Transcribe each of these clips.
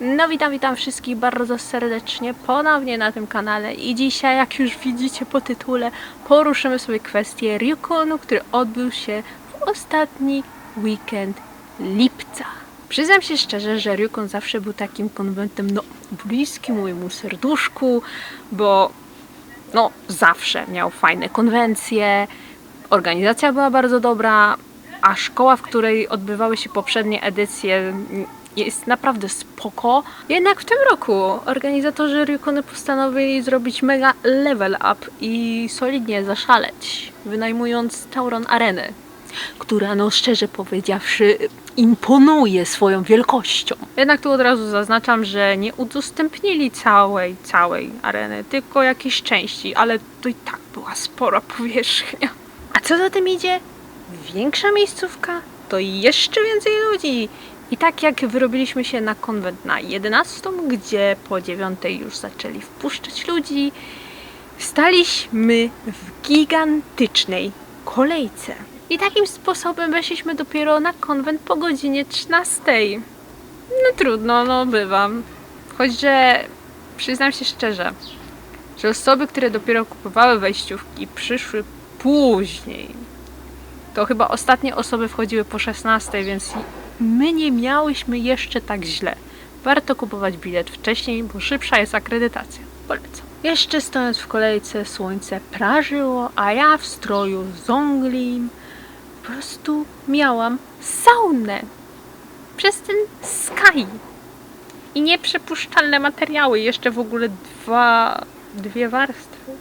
No witam, witam wszystkich bardzo serdecznie ponownie na tym kanale i dzisiaj, jak już widzicie po tytule, poruszymy sobie kwestię Ryukonu, który odbył się w ostatni weekend lipca. Przyznam się szczerze, że Ryukon zawsze był takim konwentem, no, bliskim mojemu serduszku, bo no, zawsze miał fajne konwencje, organizacja była bardzo dobra, a szkoła, w której odbywały się poprzednie edycje, jest naprawdę spoko. Jednak w tym roku organizatorzy Ryukony postanowili zrobić mega level up i solidnie zaszaleć, wynajmując Tauron Arenę, która, no szczerze powiedziawszy, imponuje swoją wielkością. Jednak tu od razu zaznaczam, że nie udostępnili całej, całej areny, tylko jakiejś części, ale to i tak była spora powierzchnia. A co za tym idzie? Większa miejscówka, to jeszcze więcej ludzi. I tak jak wyrobiliśmy się na konwent na 11, gdzie po 9 już zaczęli wpuszczać ludzi, staliśmy w gigantycznej kolejce. I takim sposobem weszliśmy dopiero na konwent po godzinie 13. No trudno, no bywam. Choć, że przyznam się szczerze, że osoby, które dopiero kupowały wejściówki, przyszły później. To chyba ostatnie osoby wchodziły po 16, więc my nie miałyśmy jeszcze tak źle. Warto kupować bilet wcześniej, bo szybsza jest akredytacja. Polecam. Jeszcze stojąc w kolejce, słońce prażyło, a ja w stroju zonglim po prostu miałam saunę przez ten sky. I nieprzepuszczalne materiały, jeszcze w ogóle dwa, dwie warstwy.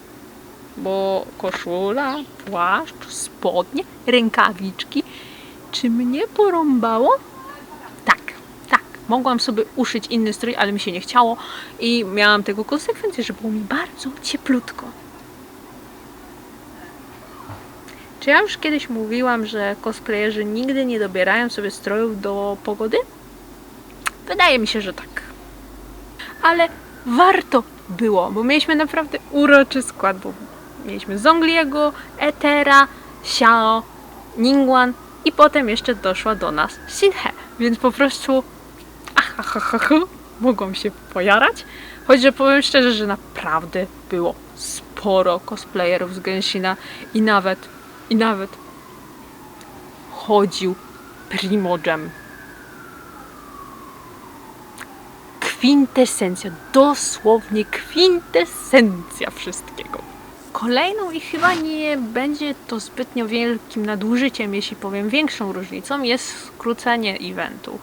Bo koszula, płaszcz, spodnie, rękawiczki. Czy mnie porąbało? Tak, tak. Mogłam sobie uszyć inny strój, ale mi się nie chciało i miałam tego konsekwencję, że było mi bardzo cieplutko. Czy ja już kiedyś mówiłam, że cosplayerzy nigdy nie dobierają sobie strojów do pogody? Wydaje mi się, że tak. Ale warto było, bo mieliśmy naprawdę uroczy skład, bo mieliśmy Zongliego, Etera, Xiao, Ningguan i potem jeszcze doszła do nas Shinhe, więc po prostu ahahaha, mogłam się pojarać. Choć, że powiem szczerze, że naprawdę było sporo cosplayerów z Genshina i nawet, i nawet chodził Primogem. Kwintesencja, dosłownie kwintesencja wszystkiego. Kolejną i chyba nie będzie to zbytnio wielkim nadużyciem, jeśli powiem większą różnicą, jest skrócenie eventu.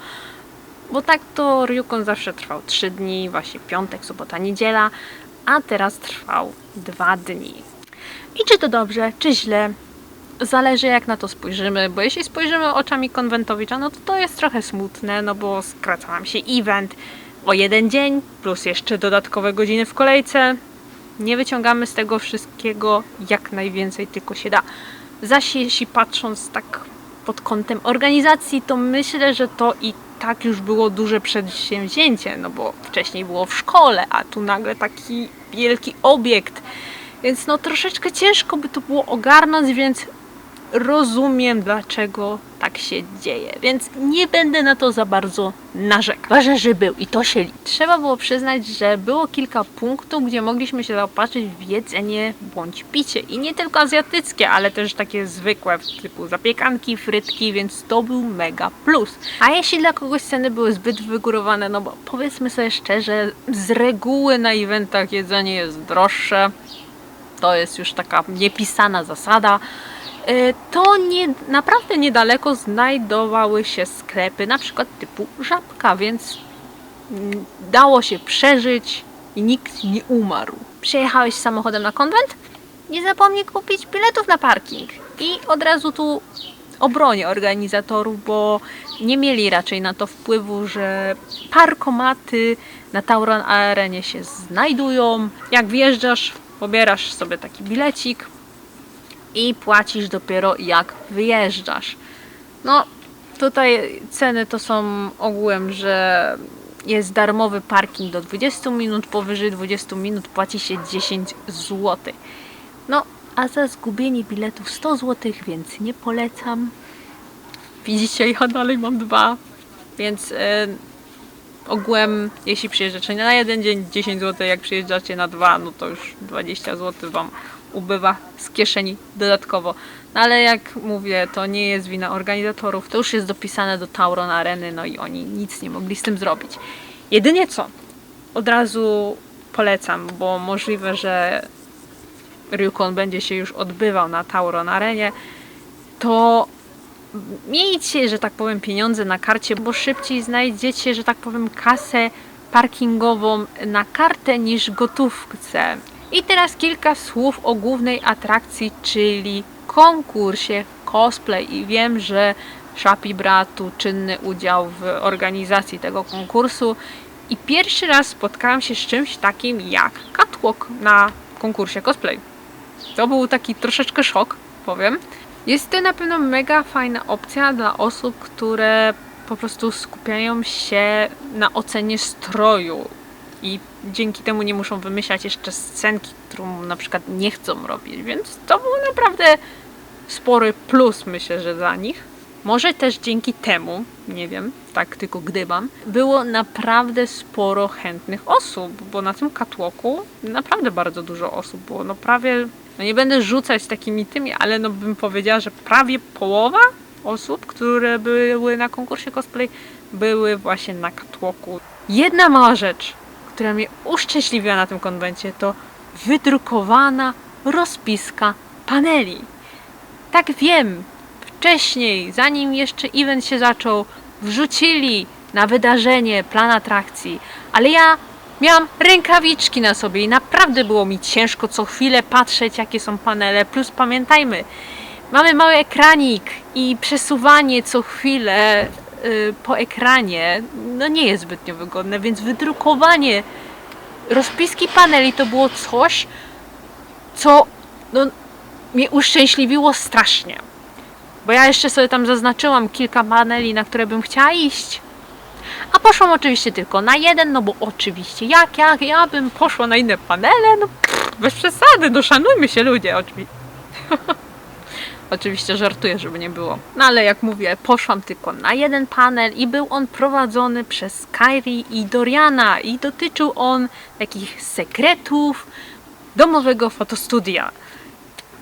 Bo tak to Ryukon zawsze trwał 3 dni, właśnie piątek, sobota, niedziela, a teraz trwał 2 dni. I czy to dobrze, czy źle, zależy jak na to spojrzymy, bo jeśli spojrzymy oczami konwentowicza, no to to jest trochę smutne, no bo skraca nam się event o jeden dzień, plus jeszcze dodatkowe godziny w kolejce. Nie wyciągamy z tego wszystkiego jak najwięcej tylko się da. Zaś jeśli patrząc tak pod kątem organizacji, to myślę, że to i tak już było duże przedsięwzięcie, no bo wcześniej było w szkole, a tu nagle taki wielki obiekt. Więc no troszeczkę ciężko by to było ogarnąć, więc rozumiem dlaczego tak się dzieje, więc nie będę na to za bardzo narzekać. Ważne, że był i to się liczy. Trzeba było przyznać, że było kilka punktów, gdzie mogliśmy się zaopatrzyć w jedzenie bądź picie i nie tylko azjatyckie, ale też takie zwykłe typu zapiekanki, frytki, więc to był mega plus. A jeśli dla kogoś ceny były zbyt wygórowane, no bo powiedzmy sobie szczerze, z reguły na eventach jedzenie jest droższe. To jest już taka niepisana zasada. Y, to nie, naprawdę niedaleko znajdowały się sklepy, na przykład typu Żabka, więc mm, dało się przeżyć i nikt nie umarł. Przyjechałeś samochodem na konwent? Nie zapomnij kupić biletów na parking. I od razu tu obronię organizatorów, bo nie mieli raczej na to wpływu, że parkomaty na Tauron Arenie się znajdują. Jak wjeżdżasz, pobierasz sobie taki bilecik, i płacisz dopiero jak wyjeżdżasz. No, tutaj ceny to są ogółem, że jest darmowy parking do 20 minut, powyżej 20 minut płaci się 10 zł. No, a za zgubienie biletów 100 zł, więc nie polecam. Widzicie, ja dalej mam dwa, więc e, Ogółem, jeśli przyjeżdżacie na jeden dzień 10 zł, jak przyjeżdżacie na dwa, no to już 20 zł Wam ubywa z kieszeni dodatkowo. No ale jak mówię, to nie jest wina organizatorów, to już jest dopisane do Tauron Areny, no i oni nic nie mogli z tym zrobić. Jedynie co, od razu polecam, bo możliwe, że Ryukon będzie się już odbywał na Tauron Arenie, to miejcie, że tak powiem, pieniądze na karcie, bo szybciej znajdziecie, że tak powiem, kasę parkingową na kartę niż gotówce. I teraz kilka słów o głównej atrakcji, czyli konkursie cosplay. I wiem, że Szapi brał tu czynny udział w organizacji tego konkursu. I pierwszy raz spotkałam się z czymś takim jak catwalk na konkursie cosplay. To był taki troszeczkę szok, powiem. Jest to na pewno mega fajna opcja dla osób, które po prostu skupiają się na ocenie stroju i dzięki temu nie muszą wymyślać jeszcze scenki, którą na przykład nie chcą robić, więc to był naprawdę spory plus, myślę, że dla nich. Może też dzięki temu, nie wiem, tak tylko gdybam, było naprawdę sporo chętnych osób, bo na tym catwalku naprawdę bardzo dużo osób było, no prawie, no nie będę rzucać takimi tymi, ale no bym powiedziała, że prawie połowa osób, które były na konkursie cosplay, były właśnie na catwalku. Jedna mała rzecz, która mnie uszczęśliwiła na tym konwencie, to wydrukowana rozpiska paneli. Tak wiem, wcześniej, zanim jeszcze event się zaczął, wrzucili na wydarzenie plan atrakcji, ale ja miałam rękawiczki na sobie i naprawdę było mi ciężko co chwilę patrzeć, jakie są panele. Plus pamiętajmy, mamy mały ekranik i przesuwanie co chwilę po ekranie no nie jest zbytnio wygodne, więc wydrukowanie rozpiski paneli to było coś, co no, mnie uszczęśliwiło strasznie. Bo ja jeszcze sobie tam zaznaczyłam kilka paneli, na które bym chciała iść. A poszłam oczywiście tylko na jeden, no bo oczywiście, jak, jak ja bym poszła na inne panele, no pff, bez przesady, no szanujmy się ludzie, oczywiście. Oczywiście żartuję, żeby nie było. No ale jak mówię, poszłam tylko na jeden panel i był on prowadzony przez Kairi i Doriana i dotyczył on takich sekretów domowego fotostudia.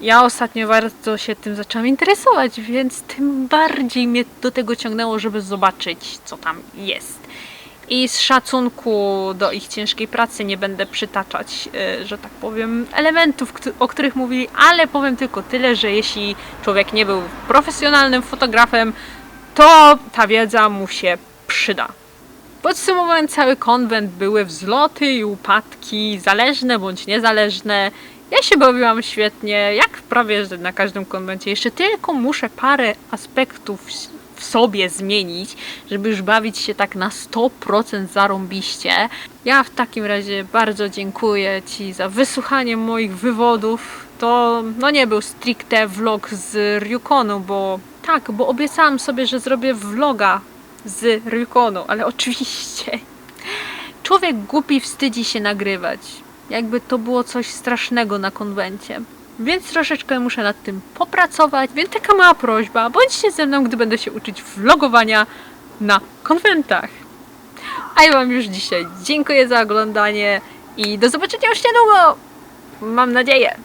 Ja ostatnio bardzo się tym zaczęłam interesować, więc tym bardziej mnie do tego ciągnęło, żeby zobaczyć, co tam jest. I z szacunku do ich ciężkiej pracy nie będę przytaczać, e, że tak powiem, elementów, o których mówili, ale powiem tylko tyle, że jeśli człowiek nie był profesjonalnym fotografem, to ta wiedza mu się przyda. Podsumowując cały konwent, były wzloty i upadki, zależne bądź niezależne. Ja się bawiłam świetnie, jak prawie na każdym konwencie. Jeszcze tylko muszę parę aspektów sobie zmienić, żeby już bawić się tak na 100% zarąbiście. Ja w takim razie bardzo dziękuję Ci za wysłuchanie moich wywodów. To no nie był stricte vlog z Ryukonu, bo tak, bo obiecałam sobie, że zrobię vloga z Ryukonu, ale oczywiście człowiek głupi wstydzi się nagrywać. Jakby to było coś strasznego na konwencie. Więc troszeczkę muszę nad tym popracować, więc taka mała prośba, bądźcie ze mną, gdy będę się uczyć vlogowania na konwentach. A ja Wam już dzisiaj dziękuję za oglądanie i do zobaczenia już niedługo! Mam nadzieję.